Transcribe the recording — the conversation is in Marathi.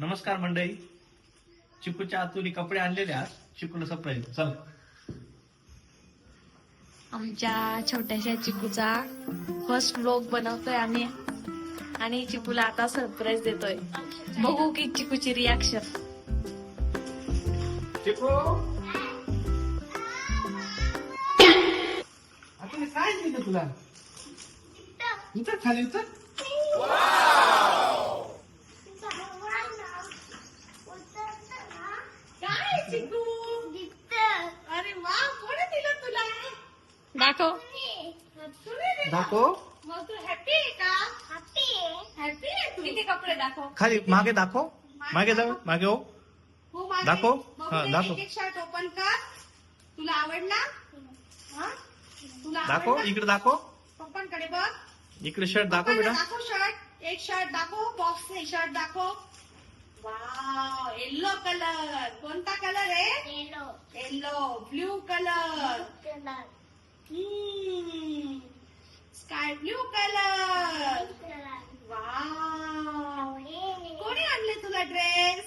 नमस्कार मंडळी. चिकूच्या आतुनी कपडे आणलेले आज. चिकूला सरप्राईज चल. आमच्या छोट्याशा चिकूचा फर्स्ट ब्लॉग बनवतोय आम्ही. आणि चिकूला आता सरप्राईज देतोय. बघू की चिकूची रिॲक्शन चिकू! आता काय दिलं तुला? उतर खाली उतर. चिकू अरे वा कोणी दिलं तुला दाखव. दाखव. मग तू हॅपी आहे का? हॅपी आहे तू. किती कपडे दाखव? खाली मागे दाखव. मागे जाऊ मागे हो. हो मागे. दाखव. हा, दाखव. एक शर्ट ओपन कर. तुला आवडला हा? तुला दाखव आवडला? इकडे दाखव. पप्पांकडे बघ. इकडे शर्ट दाखव पप्पांना बेटा. दाखव शर्ट एक शर्ट दाखव. बॉक्स शर्ट दाखव. वाव येल्लो कलर कोणता कलर आहे yellow blue colour sky blue colour wow कोणी आणले तुला ड्रेस